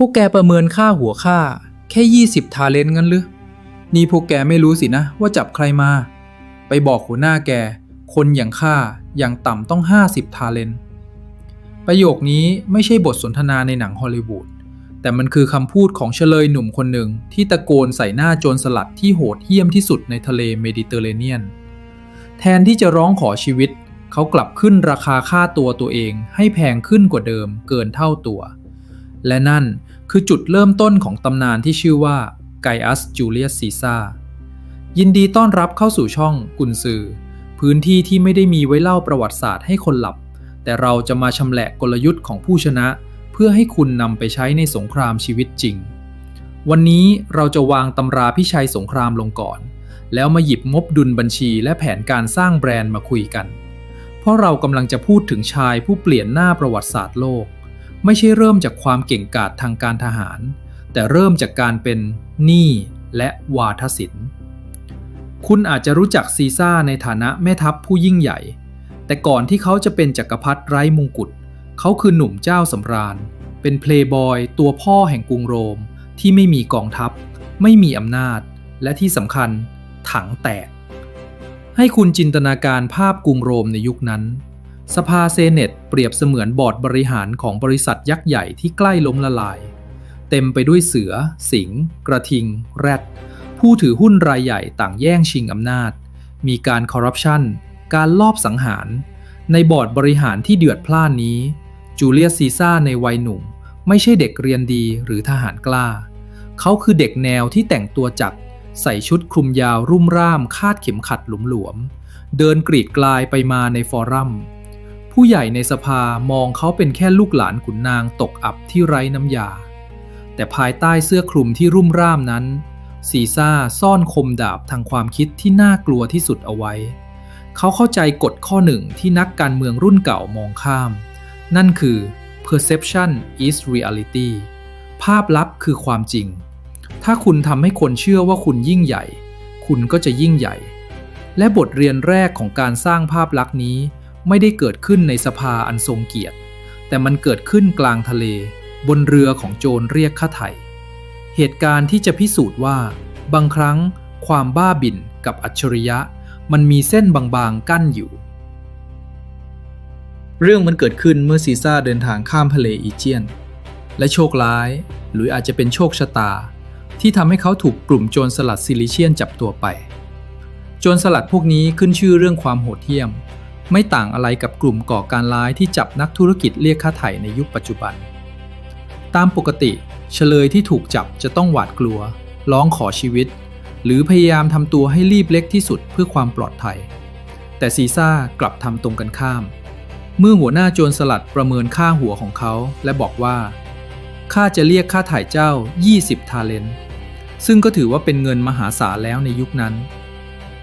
พวกแกประเมินค่าหัวค่า แค่ 20 ทาเลนต์งั้นหรือ นี่พวกแกไม่รู้สินะ ว่าจับใครมา ไปบอกหัวหน้าแก คนอย่างข้าอย่างต่ำต้อง 50 ทาเลนต์ประโยคนี้ไม่ใช่บทสนทนาในหนังฮอลลีวูด แต่มันคือคำพูดของเฉลยหนุ่มคนหนึ่งที่ตะโกนใส่หน้าโจรสลัดที่โหดเหี้ยมที่สุดในทะเลเมดิเตอร์เรเนียน แทนที่จะร้องขอชีวิต เขากลับขึ้นราคาค่าตัวตัวเองให้แพงขึ้นกว่าเดิมเกินเท่าตัว และนั่น คือจุดเริ่มต้นของตำนานที่ชื่อว่าไกอัสจูเลียสซีซ่ายินดีต้อนรับเข้าสู่ช่องกุนซือ พื้นที่ที่ไม่ได้มีไว้เล่าประวัติศาสตร์ให้คนหลับ แต่เราจะมาชำแหละกลยุทธ์ของผู้ชนะ เพื่อให้คุณนำไปใช้ในสงครามชีวิตจริง วันนี้เราจะวางตำราพิชัยสงครามลงก่อน แล้วมาหยิบงบดุลบัญชีและแผนการสร้างแบรนด์มาคุยกัน เพราะเรากำลังจะพูดถึงชายผู้เปลี่ยนหน้าประวัติศาสตร์โลก ไม่ใช่เริ่มจากความเก่งกาจทางการทหาร แต่เริ่มจากการเป็นหนี้และวาทศิลป์ คุณอาจจะรู้จักซีซ่าในฐานะแม่ทัพผู้ยิ่งใหญ่ แต่ก่อนที่เขาจะเป็นจักรพรรดิไร้มงกุฎเขาคือหนุ่มเจ้าสำราญ เป็นเพลย์บอยตัวพ่อแห่งกรุงโรมที่ไม่มีกองทัพ ไม่มีอำนาจ และที่สำคัญถังแตก ให้คุณจินตนาการภาพกรุงโรมในยุคนั้น สภาเซเนตเปรียบเสมือนบอร์ดบริหารของบริษัทยักษ์ใหญ่ที่ใกล้ล้มละลาย เต็มไปด้วยเสือ สิงห์กระทิง แรด ผู้ถือหุ้นรายใหญ่ต่างแย่งชิงอำนาจ มีการคอร์รัปชัน การลอบสังหาร ในบอร์ดบริหารที่เดือดพล่านนี้ จูเลียสซีซ่าในวัยหนุ่ม ไม่ใช่เด็กเรียนดีหรือทหารกล้า เขาคือเด็กแนวที่แต่งตัวจัด ใส่ชุดคลุมยาวรุ่มร่ามคาดเข็มขัดหลวมๆ เดินกรีดกลายไปมาในฟอรัม ผู้ใหญ่ในสภามองเขาเป็นแค่ลูกหลานขุนนางตกอับที่ไร้น้ำยา แต่ภายใต้เสื้อคลุมที่รุ่มร่ามนั้น ซีซ่าซ่อนคมดาบทางความคิดที่น่ากลัวที่สุดเอาไว้ เขาเข้าใจกฎข้อหนึ่งที่นักการเมืองรุ่นเก่ามองข้าม นั่นคือ perception is reality ภาพลับคือความจริง ถ้าคุณทำให้คนเชื่อว่าคุณยิ่งใหญ่ คุณก็จะยิ่งใหญ่ และบทเรียนแรกของการสร้างภาพลักษณ์นี้ ไม่ได้เกิดขึ้นในสภาอันทรงเกียรติ แต่มันเกิดขึ้นกลางทะเล บนเรือของโจรเรียกค่าไถ่เหตุการณ์ที่จะพิสูจน์ว่า บางครั้งความบ้าบิ่นกับอัจฉริยะ มันมีเส้นบางๆกั้นอยู่ เรื่องมันเกิดขึ้นเมื่อซีซ่าเดินทางข้ามทะเลอีเจียน และโชคร้าย หรืออาจจะเป็นโชคชะตา ที่ทำให้เขาถูกกลุ่มโจรสลัดซิลิเชียนจับตัวไป โจรสลัดพวกนี้ขึ้นชื่อเรื่องความโหดเหี้ยม ไม่ต่างอะไรกับกลุ่มก่อการร้ายที่จับนักธุรกิจเรียกค่าไถ่ในยุคปัจจุบัน ตามปกติเฉลยที่ถูกจับจะต้องหวาดกลัว ร้องขอชีวิต หรือพยายามทำตัวให้รีบเล็กที่สุดเพื่อความปลอดภัย แต่ซีซ่ากลับทำตรงกันข้าม เมื่อหัวหน้าโจรสลัดประเมินค่าหัวของเขาและบอกว่าข้าจะเรียกค่าถ่ายเจ้า 20 ทาเลนต์ซึ่งก็ถือว่าเป็นเงินมหาศาลแล้วในยุคนั้น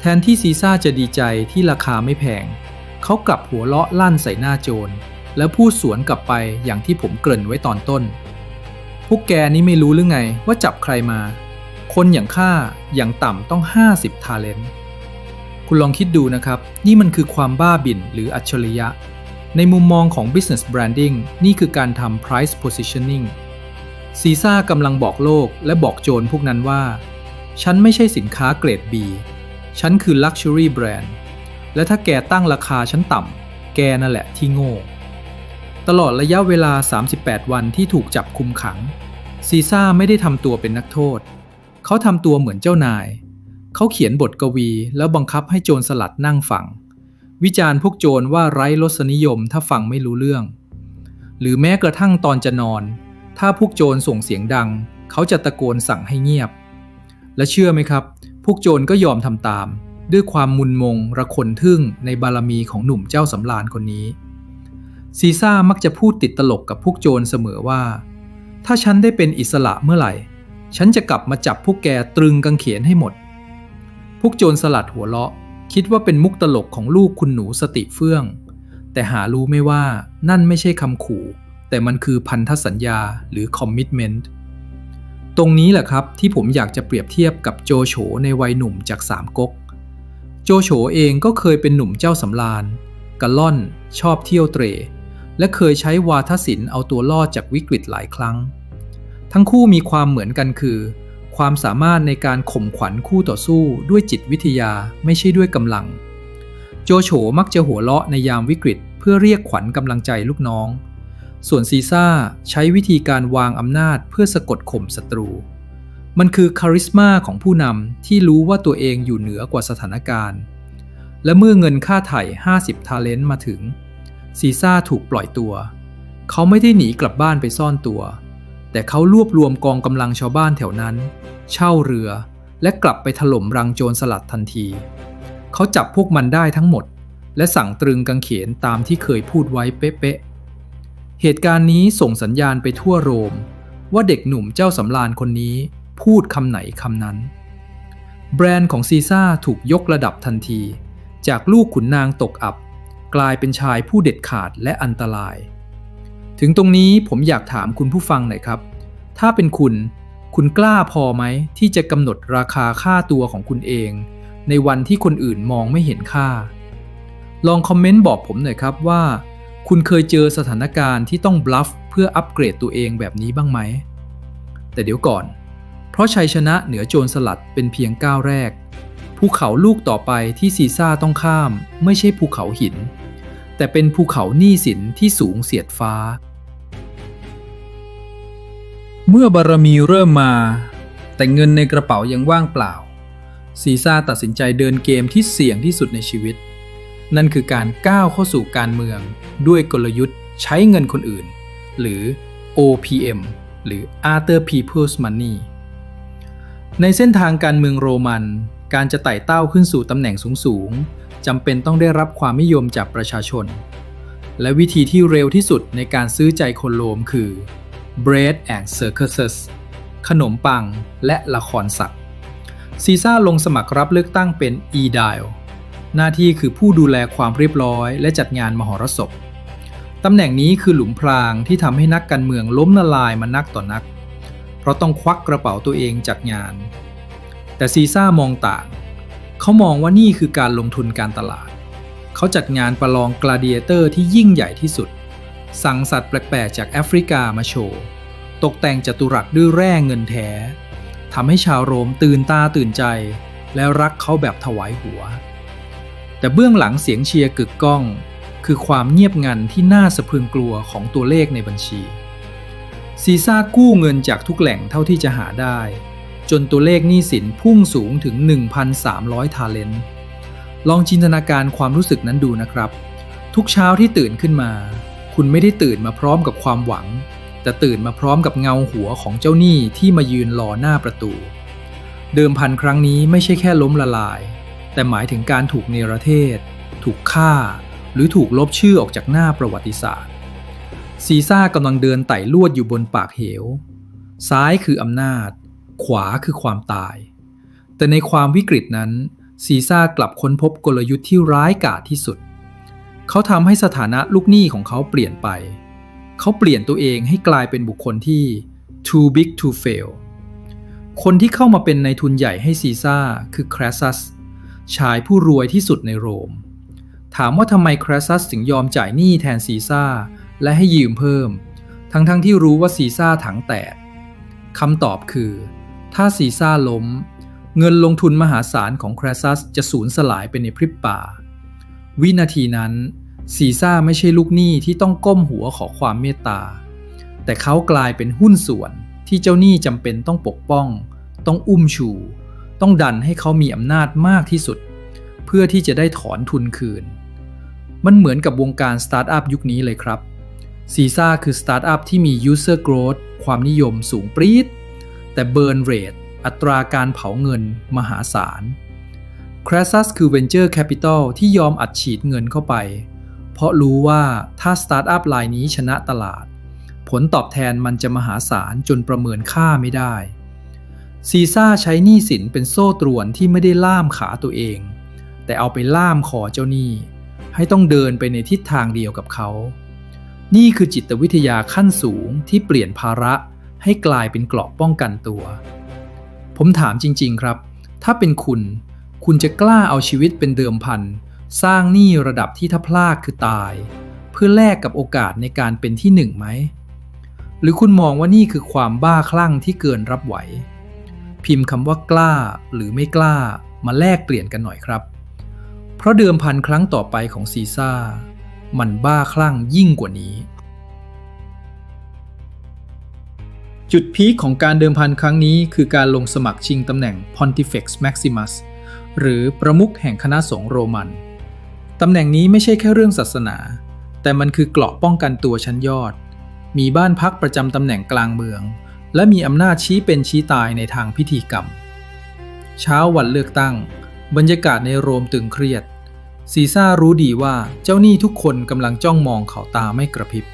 แทนที่ซีซ่าจะดีใจที่ราคาไม่แพง เขากลับหัวเราะลั่นใส่หน้าโจร แล้วพูดสวนกลับไปอย่างที่ผมเกริ่นไว้ตอนต้น พวกแกนี่ไม่รู้หรือไงว่าจับใครมา คนอย่างข้าอย่างต่ำต้อง 50 ทาเลนต์คุณลองคิดดูนะครับ นี่มันคือความบ้าบิ่นหรืออัจฉริยะ ในมุมมองของ business branding นี่คือการทำ price positioning ซีซ่ากำลังบอกโลกและบอกโจรพวกนั้นว่า ฉันไม่ใช่สินค้าเกรด B ฉันคือ luxury brand และถ้าแกตั้งราคาฉันต่ำแกนั่นแหละที่โง่ ตลอดระยะเวลา 38 วันที่ถูกจับคุมขัง ซีซ่าไม่ได้ทำตัวเป็นนักโทษ เขาทำตัวเหมือนเจ้านาย เขาเขียนบทกวีแล้วบังคับให้โจรสลัดนั่งฟัง วิจารณ์พวกโจรว่าไร้รสนิยมถ้าฟังไม่รู้เรื่อง หรือแม้กระทั่งตอนจะนอน ถ้าพวกโจรส่งเสียงดัง เขาจะตะโกนสั่งให้เงียบ และเชื่อไหมครับ พวกโจรก็ยอมทำตาม ด้วยความมุนมงระคนทึ่งในบารมีของหนุ่มเจ้าสำราญคนนี้ ซีซ่ามักจะพูดติดตลกกับพวกโจรเสมอว่า ถ้าฉันได้เป็นอิสระเมื่อไหร่ ฉันจะกลับมาจับพวกแกตรึงกังเขนให้หมด พวกโจรสลัดหัวเราะ คิดว่าเป็นมุกตลกของลูกคุณหนูสติเฟื่อง แต่หารู้ไม่ว่านั่นไม่ใช่คำขู่ แต่มันคือพันธสัญญาหรือ commitment ตรงนี้แหละครับที่ผมอยากจะเปรียบเทียบกับโจโฉในวัยหนุ่มจากสามก๊ก โจโฉเองก็เคยเป็นหนุ่มเจ้าสำราญกะล่อน ชอบเที่ยวเตร และเคยใช้วาทศิลป์เอาตัวรอดจากวิกฤตหลายครั้ง ทั้งคู่มีความเหมือนกันคือ ความสามารถในการข่มขวัญคู่ต่อสู้ด้วยจิตวิทยาไม่ใช่ด้วยกำลัง โจโฉมักจะหัวเราะในยามวิกฤตเพื่อเรียกขวัญกำลังใจลูกน้อง ส่วนซีซ่าใช้วิธีการวางอำนาจเพื่อสะกดข่มศัตรู มันคือคาริสมาของผู้นำที่รู้ว่าตัวเองอยู่เหนือกว่าสถานการณ์ และเมื่อเงินค่าไถ่ 50 ทาเลนต์มาถึง ซีซ่าถูกปล่อยตัว เขาไม่ได้หนีกลับบ้านไปซ่อนตัว แต่เขารวบรวมกองกำลังชาวบ้านแถวนั้น เช่าเรือ และกลับไปถล่มรังโจรสลัดทันที เขาจับพวกมันได้ทั้งหมด และสั่งตรึงกังเขนตามที่เคยพูดไว้เป๊ะๆ เหตุการณ์นี้ส่งสัญญาณไปทั่วโรม ว่าเด็กหนุ่มเจ้าสำราญคนนี้ พูดคำไหนคำนั้น แบรนด์ของซีซ่าถูกยกระดับทันที จากลูกขุนนางตกอับ กลายเป็นชายผู้เด็ดขาดและอันตราย ถึงตรงนี้ผมอยากถามคุณผู้ฟังหน่อยครับ ถ้าเป็นคุณคุณกล้าพอไหมที่จะกำหนดราคาค่าตัวของคุณเอง ในวันที่คนอื่นมองไม่เห็นค่า ลองคอมเมนต์บอกผมหน่อยครับว่า คุณเคยเจอสถานการณ์ที่ต้องบลัฟเพื่ออัปเกรดตัวเองแบบนี้บ้างไหม แต่เดี๋ยวก่อน เพราะชัยชนะเหนือโจรสลัดเป็นเพียงก้าวแรก ภูเขาลูกต่อไปที่ซีซ่าต้องข้ามไม่ใช่ภูเขาหิน แต่เป็นภูเขาหนี้สินที่สูงเสียดฟ้า เมื่อบารมีเริ่มมา แต่เงินในกระเป๋ายังว่างเปล่า ซีซ่าตัดสินใจเดินเกมที่เสี่ยงที่สุดในชีวิต นั่นคือการก้าวเข้าสู่การเมือง ด้วยกลยุทธ์ใช้เงินคนอื่น หรือ OPM หรือ Other People's Money ในเส้นทางการเมืองโรมัน การจะไต่เต้าขึ้นสู่ตำแหน่งสูงๆจำเป็นต้องได้รับความนิยมจากประชาชน และวิธีที่เร็วที่สุดในการซื้อใจคนโรมคือ bread and circuses ขนมปังและละครสัตว์ ซีซ่าลงสมัครรับเลือกตั้งเป็น e d i l หน้าที่คือผู้ดูแลความเรียบร้อย และจัดงานมหรสพตำแหน่งนี้คือหลุมพรางที่ทำให้นักการเมืองล้มละลายมานักต่อนัก เพราะต้องควักกระเป๋าตัวเองจากงาน แต่ซีซ่ามองต่าง เขามองว่านี่คือการลงทุนการตลาด เขาจัดงานประลองกลาเดิเอเตอร์ที่ยิ่งใหญ่ที่สุด สั่งสัตว์แปลกๆจากแอฟริกามาโชว์ ตกแต่งจัตุรัสด้วยแร่เงินแท้ทำให้ชาวโรมตื่นตาตื่นใจ และรักเขาแบบถวายหัว แต่เบื้องหลังเสียงเชียร์กึกก้อง คือความเงียบงันที่น่าสะพรึงกลัวของตัวเลขในบัญชี ซีซ่ากู้เงินจากทุกแหล่งเท่าที่จะหาได้ จนตัวเลขหนี้สินพุ่งสูงถึง 1,300 ทาเลนต์ลองจินตนาการความรู้สึกนั้นดูนะครับ ทุกเช้าที่ตื่นขึ้นมา คุณไม่ได้ตื่นมาพร้อมกับความหวัง แต่ตื่นมาพร้อมกับเงาหัวของเจ้าหนี้ที่มายืนรอหน้าประตู เดิมพันครั้งนี้ไม่ใช่แค่ล้มละลาย แต่หมายถึงการถูกเนรเทศ ถูกฆ่า หรือถูกลบชื่อออกจากหน้าประวัติศาสตร์ ซีซ่ากำลังเดินไต่ลวดอยู่บนปากเหว ซ้ายคืออำนาจ ขวาคือความตาย แต่ในความวิกฤตนั้น ซีซ่ากลับค้นพบกลยุทธ์ที่ร้ายกาจที่สุด เขาทำให้สถานะลูกหนี้ของเขาเปลี่ยนไป เขาเปลี่ยนตัวเองให้กลายเป็นบุคคลที่ too big to fail คนที่เข้ามาเป็นในทุนใหญ่ให้ซีซ่าคือแครซัสชายผู้รวยที่สุดในโรม ถามว่าทำไมแครซัสถึงยอมจ่ายหนี้แทนซีซ่า และให้ยืมเพิ่ม ทั้งๆทที่รู้ว่าซีซ่าถังแตกคำตอบคือ ถ้าซีซ่าล้ม เงินลงทุนมหาศาลของแครซัสจะสูญสลายไปในพริบตาวินาทีนั้นซีซ่าไม่ใช่ลูกหนี้ที่ต้องก้มหัวขอความเมตตา แต่เขากลายเป็นหุ้นส่วนที่เจ้าหนี้จำเป็นต้องปกป้อง ต้องอุ้มชู ต้องดันให้เขามีอำนาจมากที่สุด เพื่อที่จะได้ถอนทุนคืน มันเหมือนกับวงการสตาร์ทอัพยุคนี้เลยครับ ซีซ่าคือสตาร์ทอัพที่มี User Growth ความนิยมสูงปรี๊ด แต่ Burn Rate อัตราการเผาเงินมหาศาล c r a s s u s คือ Venture Capital ที่ยอมอัดฉีดเงินเข้าไป เพราะรู้ว่าถ้าสตาร์ทอัพรายนี้ชนะตลาด ผลตอบแทนมันจะมหาศาลจนประเมินค่าไม่ได้ซีซ่าใช้หนี้สินเป็นโซ่ตรวนที่ไม่ได้ล่ามขาตัวเอง แต่เอาไปล่ามคอเจ้าหนี้ ให้ต้องเดินไปในทิศทางเดียวกับเขา นี่คือจิตวิทยาขั้นสูงที่เปลี่ยนภาระให้กลายเป็นเกราะป้องกันตัว ผมถามจริง ๆ ครับ ถ้าเป็นคุณ คุณจะกล้าเอาชีวิตเป็นเดิมพัน สร้างหนี้ระดับที่ถ้าพลาดคือตาย เพื่อแลกกับโอกาสในการเป็นที่หนึ่งไหม หรือคุณมองว่านี่คือความบ้าคลั่งที่เกินรับไหว พิมพ์คำว่ากล้าหรือไม่กล้ามาแลกเปลี่ยนกันหน่อยครับ เพราะเดิมพันครั้งต่อไปของซีซ่า มันบ้าคลั่งยิ่งกว่านี้ จุดพีคของการเดิมพันครั้งนี้คือการลงสมัครชิงตำแหน่ง Pontifex Maximus หรือประมุขแห่งคณะสงฆ์โรมัน ตำแหน่งนี้ไม่ใช่แค่เรื่องศาสนา แต่มันคือเกราะป้องกันตัวชั้นยอด มีบ้านพักประจำตำแหน่งกลางเมือง และมีอำนาจชี้เป็นชี้ตายในทางพิธีกรรม เช้าวันเลือกตั้ง บรรยากาศในโรมตึงเครียด ซีซ่ารู้ดีว่าเจ้าหนี้ทุกคนกำลังจ้องมองเขาตาไม่กระพริบ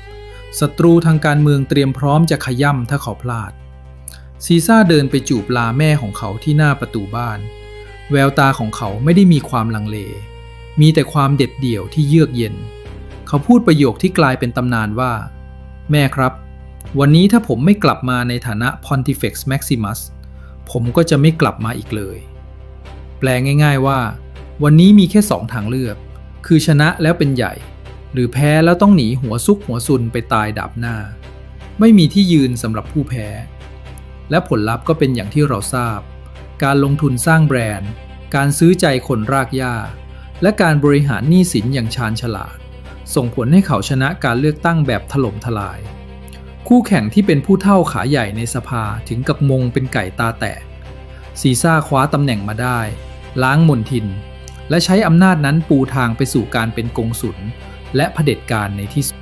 ศัตรูทางการเมืองเตรียมพร้อมจะขย่ำถ้าเขาพลาด ซีซ่าเดินไปจูบลาแม่ของเขาที่หน้าประตูบ้าน แววตาของเขาไม่ได้มีความลังเล มีแต่ความเด็ดเดี่ยวที่เยือกเย็น เขาพูดประโยคที่กลายเป็นตำนานว่า แม่ครับ วันนี้ถ้าผมไม่กลับมาในฐานะ Pontifex Maximus ผมก็จะไม่กลับมาอีกเลย แปลง่าย ๆว่า วันนี้มีแค่สองทางเลือก คือชนะแล้วเป็นใหญ่ หรือแพ้แล้วต้องหนีหัวซุกหัวซุนไปตายดับหน้า ไม่มีที่ยืนสำหรับผู้แพ้ และผลลัพธ์ก็เป็นอย่างที่เราทราบ การลงทุนสร้างแบรนด์ การซื้อใจคนรากหญ้า และการบริหารหนี้สินอย่างชาญฉลาด ส่งผลให้เขาชนะการเลือกตั้งแบบถล่มทลาย คู่แข่งที่เป็นผู้เท่าขาใหญ่ในสภาถึงกับมงเป็นไก่ตาแตกซีซ่าคว้าตำแหน่งมาได้ ล้างมนทิน และใช้อำนาจนั้นปูทางไปสู่การเป็นกงสุลและเผด็จการในที่สุด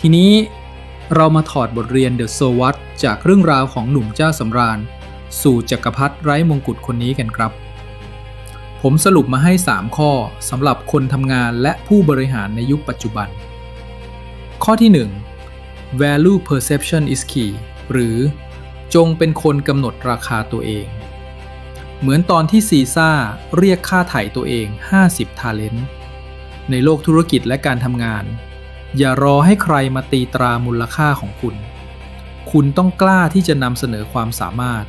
ทีนี้เรามาถอดบทเรียนเดอะโซวัตจากเรื่องราวของหนุ่มเจ้าสำราญ สู่จักรพรรดิไร้มงกุฎคนนี้กันครับ ผมสรุปมาให้ 3 ข้อสำหรับคนทำงานและผู้บริหารในยุคปัจจุบัน ข้อที่ 1 value perception is key หรือจงเป็นคนกำหนดราคาตัวเอง เหมือนตอนที่ซีซ่าเรียกค่าไถ่ตัวเอง 50 ทาเลนต์ในโลกธุรกิจและการทำงาน อย่ารอให้ใครมาตีตรามูลค่าของคุณ คุณต้องกล้าที่จะนำเสนอความสามารถ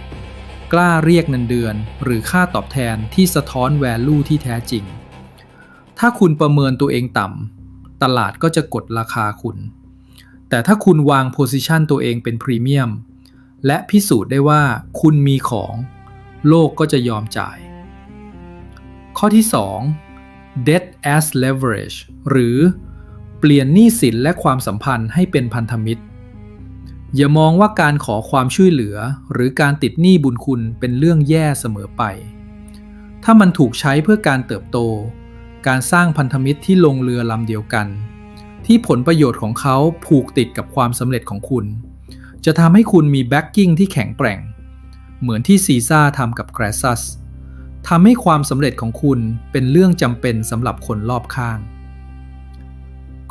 กล้าเรียกเงินเดือนหรือค่าตอบแทนที่สะท้อนแวลูที่แท้จริง ถ้าคุณประเมินตัวเองต่ำตลาดก็จะกดราคาคุณ แต่ถ้าคุณวางโพสิชันตัวเองเป็นพรีเมียมและพิสูจน์ได้ว่าคุณมีของ โลกก็จะยอมจ่าย ข้อที่ 2 debt as leverage หรือเปลี่ยนหนี้สินและความสัมพันธ์ให้เป็นพันธมิตร อย่ามองว่าการขอความช่วยเหลือ หรือการติดหนี้บุญคุณเป็นเรื่องแย่เสมอไป ถ้ามันถูกใช้เพื่อการเติบโต การสร้างพันธมิตรที่ลงเรือลำเดียวกัน ที่ผลประโยชน์ของเขาผูกติดกับความสำเร็จของคุณ จะทำให้คุณมีแบ็กกิ้งที่แข็งแกร่ง เหมือนที่ซีซ่าทำกับแกรซัสทำให้ความสำเร็จของคุณเป็นเรื่องจำเป็นสำหรับคนรอบข้าง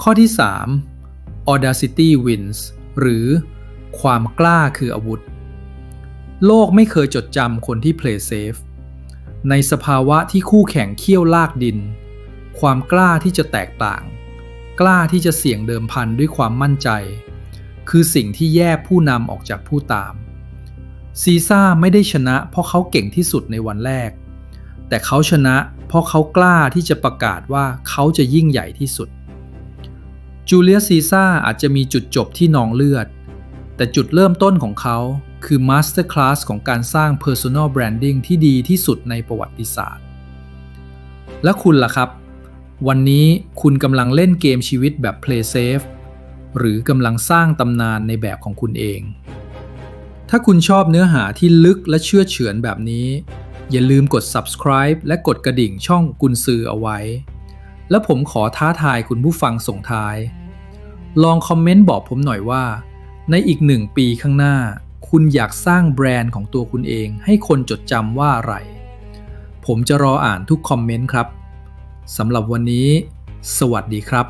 ข้อที่ 3 audacity wins หรือความกล้าคืออาวุธ โลกไม่เคยจดจำคนที่ play safe ในสภาวะที่คู่แข่งเคี่ยวลากดิน ความกล้าที่จะแตกต่าง กล้าที่จะเสี่ยงเดิมพันด้วยความมั่นใจ คือสิ่งที่แยกผู้นำออกจากผู้ตาม ซีซ่าไม่ได้ชนะเพราะเขาเก่งที่สุดในวันแรก แต่เขาชนะเพราะเขากล้าที่จะประกาศว่าเขาจะยิ่งใหญ่ที่สุด จูเลียสซีซ่าอาจจะมีจุดจบที่นองเลือด แต่จุดเริ่มต้นของเขาคือมาสเตอร์คลาสของการสร้าง Personal Branding ที่ดีที่สุดในประวัติศาสตร์ และคุณล่ะครับ วันนี้คุณกำลังเล่นเกมชีวิตแบบ Play Safe หรือกำลังสร้างตำนานในแบบของคุณเอง ถ้าคุณชอบเนื้อหาที่ลึกและเชื่อเฉือนแบบนี้ อย่าลืมกด subscribe และกดกระดิ่งช่องกุนซือเอาไว้ และผมขอท้าทายคุณผู้ฟังส่งท้าย ลองคอมเมนต์บอกผมหน่อยว่า ในอีกหนึ่งปีข้างหน้า คุณอยากสร้างแบรนด์ของตัวคุณเอง ให้คนจดจำว่าอะไร ผมจะรออ่านทุกคอมเมนต์ครับสำหรับวันนี้ สวัสดีครับ